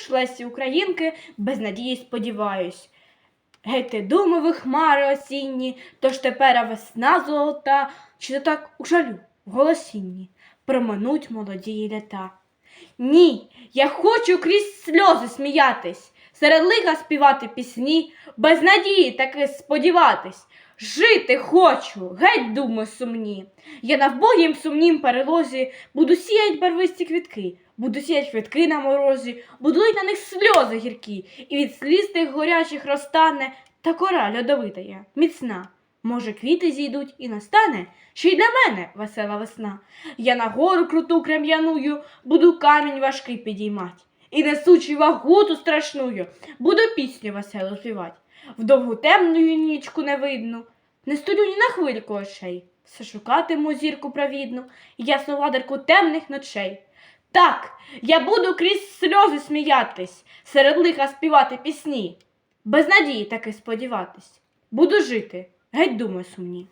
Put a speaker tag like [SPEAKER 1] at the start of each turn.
[SPEAKER 1] ж Лесі Українки, без надії сподіваюсь. Геть ти думови хмари осінні, тож тепер весна золота, чи то так у жалю, голосінні, проминуть молоді літа. Ні, я хочу крізь сльози сміятись, серед лиха співати пісні, без надії таки сподіватись. Жити хочу, геть думи сумні. Я на вбогім сумнім перелозі буду сіять барвисті квітки, буду сіять квітки на морозі, буду лить на них сльози гіркі, і від сліз тих горячих розтане та кора льодовита я, міцна. Може, квіти зійдуть і настане, ще й для мене весела весна. Я на гору круту крем'яную, буду камінь важкий підіймать. І несучи вагу ту страшную, буду пісню веселу співать. В довгу темную нічку невидну, не столю ні на хвильку очей. Все шукатиму зірку правідну, ясну владарку темних ночей. Так, я буду крізь сльози сміятись, серед лиха співати пісні, без надії таки сподіватись. Буду жити, геть думай, сумні.